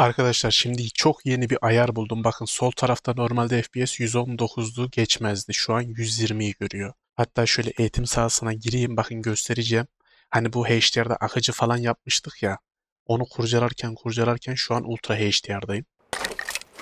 Arkadaşlar şimdi çok yeni bir ayar buldum. Bakın sol tarafta normalde FPS 119'du geçmezdi. Şu an 120'yi görüyor. Hatta şöyle eğitim sahasına gireyim bakın göstereceğim. Hani bu HDR'da akıcı falan yapmıştık ya. Onu kurcalarken kurcalarken şu an Ultra HDR'dayım.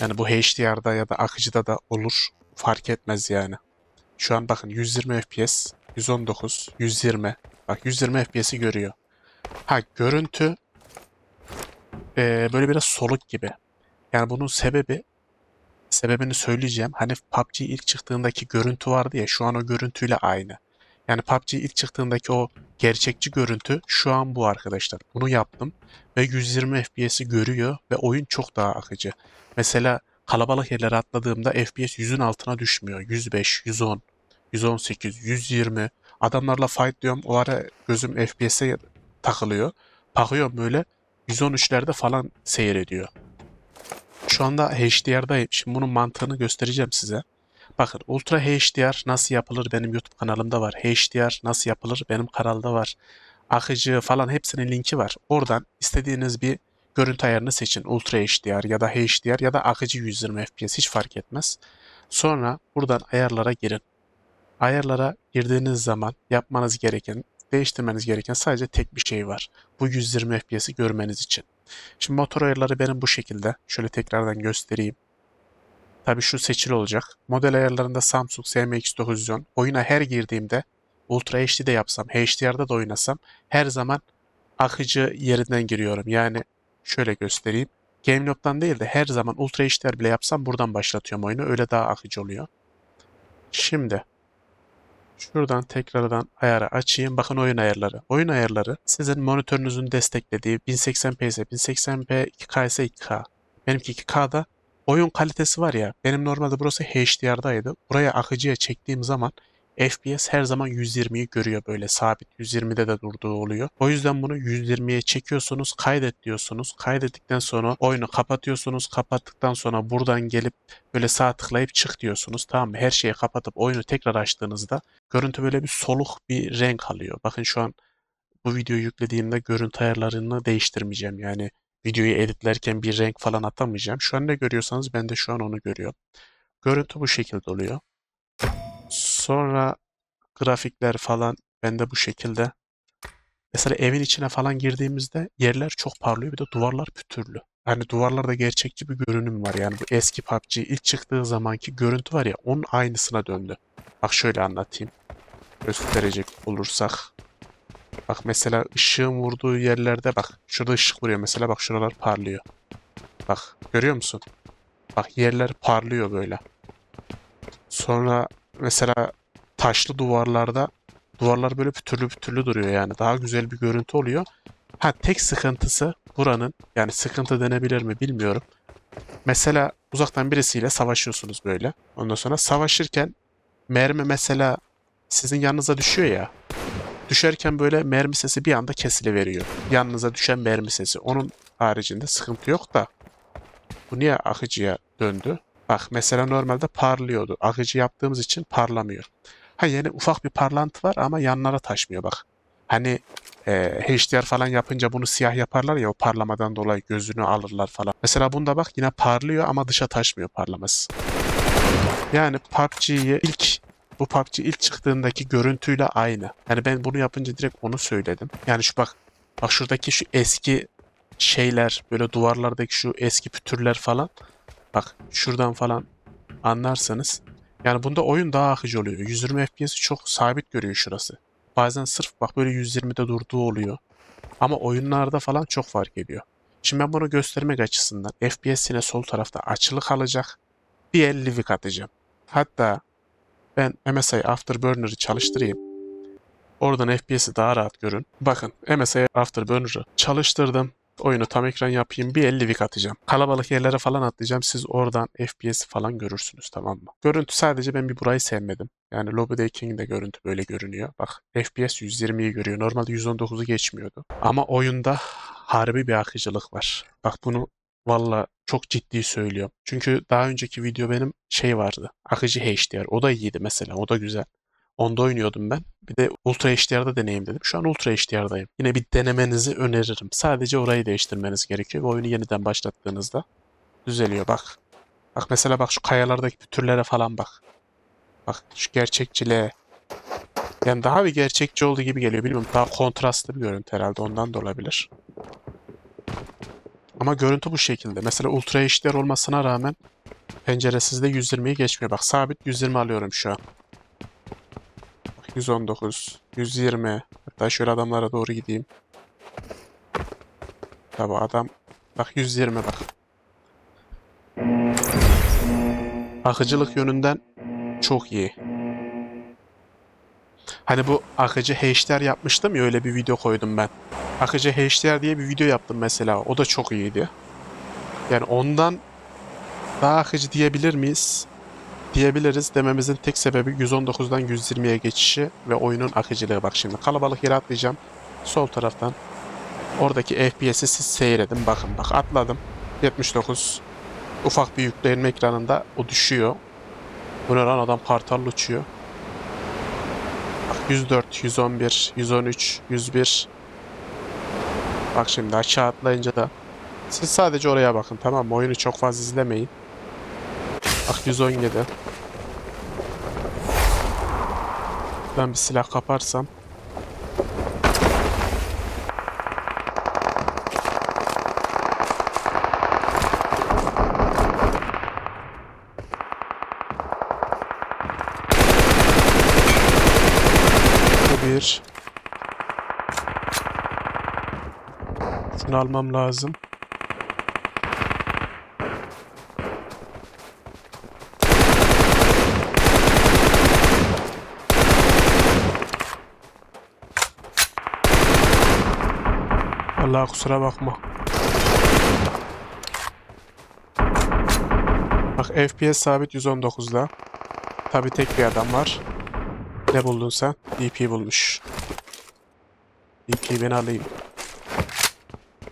Yani bu HDR'da ya da akıcıda da olur. Fark etmez yani. Şu an bakın 120 FPS, 119, 120. Bak 120 FPS'i görüyor. Ha görüntü eee, böyle biraz soluk gibi. Yani bunun sebebi sebebini söyleyeceğim. Hani PUBG ilk çıktığındaki görüntü vardı ya şu an o görüntüyle aynı. Yani PUBG ilk çıktığındaki o gerçekçi görüntü şu an bu arkadaşlar. Bunu yaptım ve 120 FPS'i görüyor ve oyun çok daha akıcı. Mesela kalabalık yerlere atladığımda FPS 100'ün altına düşmüyor. 105, 110, 118, 120. Adamlarla fight diyorum. O ara gözüm FPS'e takılıyor. Bakıyorum böyle 113'lerde falan seyrediyor. Şu anda HDR'dayım. Şimdi bunun mantığını göstereceğim size. Bakın Ultra HDR nasıl yapılır benim YouTube kanalımda var. HDR nasıl yapılır benim kanalda var. Akıcı falan hepsinin linki var. Oradan istediğiniz bir görüntü ayarını seçin. Ultra HDR ya da HDR ya da akıcı 120 FPS hiç fark etmez. Sonra buradan ayarlara girin. Ayarlara girdiğiniz zaman yapmanız gereken, değiştirmeniz gereken sadece tek bir şey var. Bu 120 FPS'i görmeniz için. Şimdi motor ayarları benim bu şekilde. Şöyle tekrardan göstereyim. Tabii şu seçili olacak. Model ayarlarında Samsung SMX910. Oyuna her girdiğimde Ultra HD'de yapsam, HDR'da da oynasam her zaman akıcı yerinden giriyorum. Yani şöyle göstereyim. GameLob'dan değil de her zaman Ultra HDR bile yapsam buradan başlatıyorum oyunu. Öyle daha akıcı oluyor. Şimdi Şuradan tekrardan ayarı açayım. Bakın oyun ayarları. Oyun ayarları sizin monitörünüzün desteklediği 1080p ise 1080p, 2K ise 2K. Benimki 2K'da oyun kalitesi var ya. Benim normalde burası HDR'daydı. Buraya akıcıya çektiğim zaman FPS her zaman 120'yi görüyor böyle sabit 120'de de durduğu oluyor. O yüzden bunu 120'ye çekiyorsunuz, kaydet diyorsunuz. Kaydettikten sonra oyunu kapatıyorsunuz. Kapattıktan sonra buradan gelip böyle sağ tıklayıp çık diyorsunuz. Tamam mı? Her şeyi kapatıp oyunu tekrar açtığınızda görüntü böyle bir soluk bir renk alıyor. Bakın şu an bu videoyu yüklediğimde görüntü ayarlarını değiştirmeyeceğim. Yani videoyu editlerken bir renk falan atamayacağım. Şu an ne görüyorsanız ben de şu an onu görüyorum. Görüntü bu şekilde oluyor. Sonra grafikler falan bende bu şekilde. Mesela evin içine falan girdiğimizde yerler çok parlıyor bir de duvarlar pütürlü. Yani duvarlarda gerçekçi bir görünüm var. Yani bu eski PUBG ilk çıktığı zamanki görüntü var ya onun aynısına döndü. Bak şöyle anlatayım. Gösterecek olursak. Bak mesela ışığın vurduğu yerlerde bak. Şurada ışık vuruyor mesela bak şuralar parlıyor. Bak görüyor musun? Bak yerler parlıyor böyle. Sonra mesela taşlı duvarlarda duvarlar böyle pütürlü pütürlü duruyor yani. Daha güzel bir görüntü oluyor. Ha tek sıkıntısı buranın yani sıkıntı denebilir mi bilmiyorum. Mesela uzaktan birisiyle savaşıyorsunuz böyle. Ondan sonra savaşırken mermi mesela sizin yanınıza düşüyor ya. Düşerken böyle mermi sesi bir anda kesiliveriyor. Yanınıza düşen mermi sesi. Onun haricinde sıkıntı yok da. Bu niye akıcıya döndü? Bak mesela normalde parlıyordu. Akıcı yaptığımız için parlamıyor. Ha yani ufak bir parlantı var ama yanlara taşmıyor bak. Hani e, HDR falan yapınca bunu siyah yaparlar ya o parlamadan dolayı gözünü alırlar falan. Mesela bunda bak yine parlıyor ama dışa taşmıyor parlaması. Yani PUBG'yi ilk bu PUBG ilk çıktığındaki görüntüyle aynı. Yani ben bunu yapınca direkt onu söyledim. Yani şu bak bak şuradaki şu eski şeyler böyle duvarlardaki şu eski pütürler falan bak şuradan falan anlarsanız yani bunda oyun daha akıcı oluyor. 120 FPS'i çok sabit görüyor şurası. Bazen sırf bak böyle 120'de durduğu oluyor. Ama oyunlarda falan çok fark ediyor. Şimdi ben bunu göstermek açısından FPS yine sol tarafta açılı kalacak. Bir 50 vik atacağım. Hatta ben MSI Afterburner'ı çalıştırayım. Oradan FPS'i daha rahat görün. Bakın MSI Afterburner'ı çalıştırdım. Oyunu tam ekran yapayım bir 50 vik atacağım. Kalabalık yerlere falan atlayacağım. Siz oradan FPS falan görürsünüz tamam mı? Görüntü sadece ben bir burayı sevmedim. Yani lobideyken de görüntü böyle görünüyor. Bak FPS 120'yi görüyor. Normalde 119'u geçmiyordu. Ama oyunda harbi bir akıcılık var. Bak bunu valla çok ciddi söylüyorum. Çünkü daha önceki video benim şey vardı. Akıcı HDR. O da iyiydi mesela. O da güzel. Onda oynuyordum ben. Bir de Ultra HDR'da deneyim dedim. Şu an Ultra HDR'dayım. Yine bir denemenizi öneririm. Sadece orayı değiştirmeniz gerekiyor ve oyunu yeniden başlattığınızda düzeliyor bak. Bak mesela bak şu kayalardaki türlere falan bak. Bak şu gerçekçiliğe. Yani daha bir gerçekçi olduğu gibi geliyor. Bilmiyorum daha kontrastlı bir görüntü herhalde ondan da olabilir. Ama görüntü bu şekilde. Mesela Ultra HDR olmasına rağmen penceresizde 120'yi geçmiyor. Bak sabit 120 alıyorum şu an. Bak 119, 120. Hatta şöyle adamlara doğru gideyim. Tabi adam bak 120 bak. Akıcılık yönünden çok iyi. Hani bu akıcı HDR yapmıştım ya öyle bir video koydum ben. Akıcı HDR diye bir video yaptım mesela. O da çok iyiydi. Yani ondan daha akıcı diyebilir miyiz? Diyebiliriz. Dememizin tek sebebi 119'dan 120'ye geçişi ve oyunun akıcılığı. Bak şimdi kalabalık yere atlayacağım. Sol taraftan. Oradaki FPS'i siz seyredin. Bakın bak atladım. 79. Ufak bir yüklenme ekranında o düşüyor. Bu ne lan adam kartal uçuyor. Bak 104, 111, 113, 101. Bak şimdi aşağı atlayınca da siz sadece oraya bakın tamam mı? Oyunu çok fazla izlemeyin. Bak 117. Ben bir silah kaparsam. Bir. Şunu almam lazım. Allah kusura bakma. Bak FPS sabit 119'da. Tabi tek bir adam var. Ne buldun sen? DP bulmuş. DP ben alayım.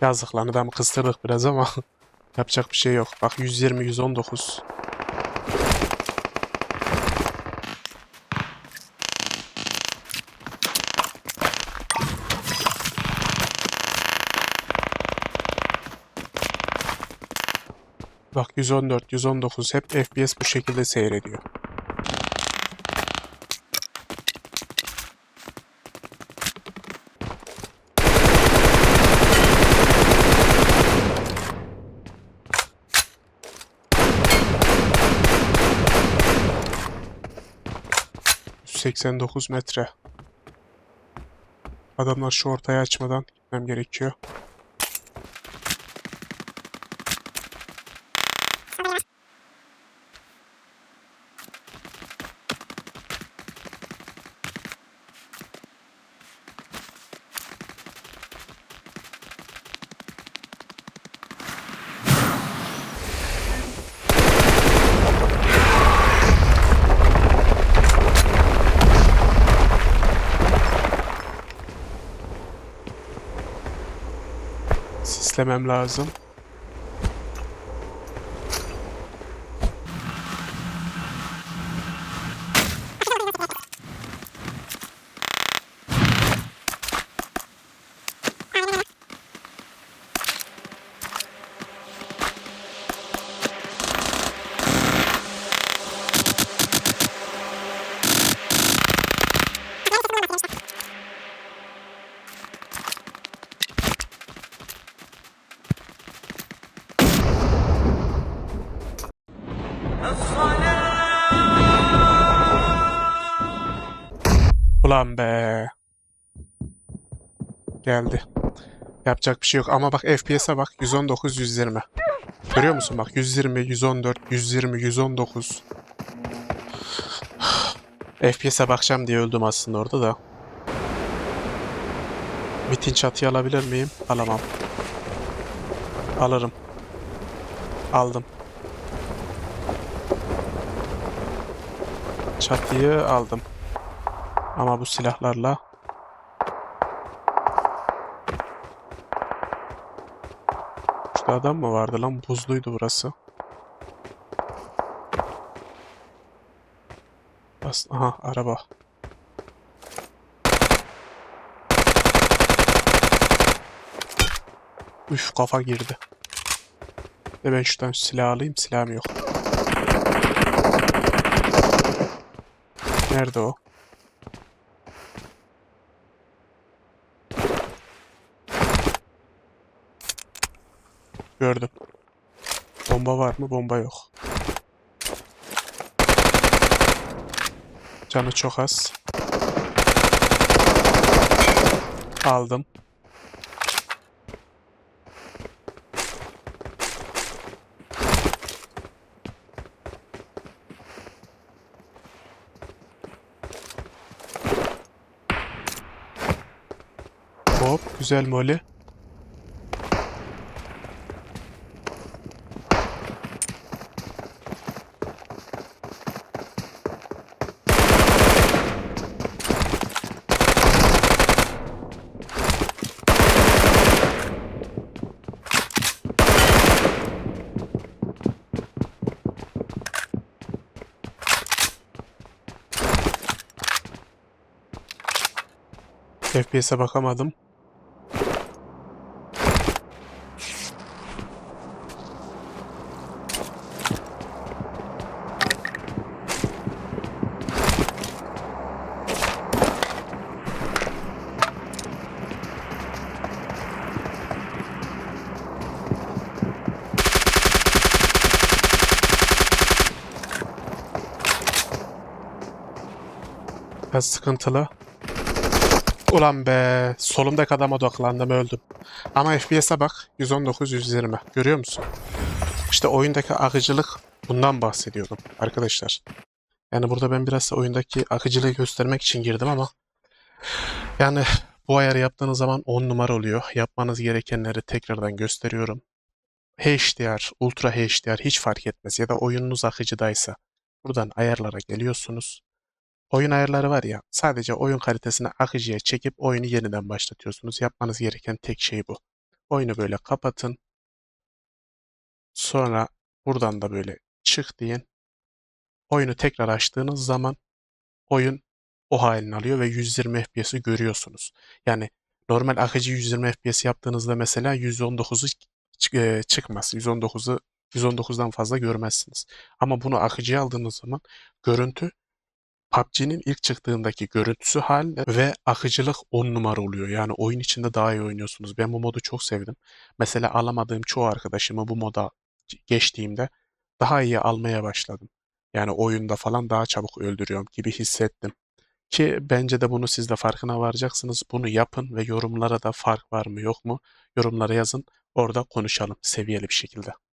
Yazık lan adamı kıstırdık biraz ama yapacak bir şey yok. Bak 120 Bak 114, 119 hep FPS bu şekilde seyrediyor. ...189 metre. Adamlar şu ortaya açmadan gitmem gerekiyor. Sislemem lazım. Ulan be. Geldi. Yapacak bir şey yok ama bak FPS'e bak 119 120. Görüyor musun bak 120 114 120 119. FPS'e bakacağım diye öldüm aslında orada da. Bitin çatıyı alabilir miyim? Alamam. Alırım. Aldım. Çatıyı aldım. Ama bu silahlarla Şurada adam mı vardı lan? Buzluydu burası. Bas aha araba. Üf kafa girdi. Ve ben şuradan silah alayım. Silahım yok. Nerede o? Gördüm. Bomba var mı? Bomba yok. Canı çok az. Aldım. Hop güzel moli. FPS'e bakamadım. Biraz sıkıntılı. Ulan be, solumdaki adama odaklandım öldüm. Ama FPS'e bak, 119-120. Görüyor musun? İşte oyundaki akıcılık bundan bahsediyordum arkadaşlar. Yani burada ben biraz da oyundaki akıcılığı göstermek için girdim ama yani bu ayarı yaptığınız zaman 10 numara oluyor. Yapmanız gerekenleri tekrardan gösteriyorum. HDR, Ultra HDR hiç fark etmez ya da oyununuz akıcıdaysa buradan ayarlara geliyorsunuz. Oyun ayarları var ya, sadece oyun kalitesini akıcıya çekip oyunu yeniden başlatıyorsunuz. Yapmanız gereken tek şey bu. Oyunu böyle kapatın. Sonra buradan da böyle çık deyin. Oyunu tekrar açtığınız zaman oyun o halini alıyor ve 120 FPS'i görüyorsunuz. Yani normal akıcı 120 FPS yaptığınızda mesela 119'u çık- e, çıkmaz. 119'u 119'dan fazla görmezsiniz. Ama bunu akıcıya aldığınız zaman görüntü PUBG'nin ilk çıktığındaki görüntüsü haline ve akıcılık 10 numara oluyor. Yani oyun içinde daha iyi oynuyorsunuz. Ben bu modu çok sevdim. Mesela alamadığım çoğu arkadaşımı bu moda geçtiğimde daha iyi almaya başladım. Yani oyunda falan daha çabuk öldürüyorum gibi hissettim. Ki bence de bunu siz de farkına varacaksınız. Bunu yapın ve yorumlara da fark var mı yok mu? Yorumlara yazın. Orada konuşalım seviyeli bir şekilde.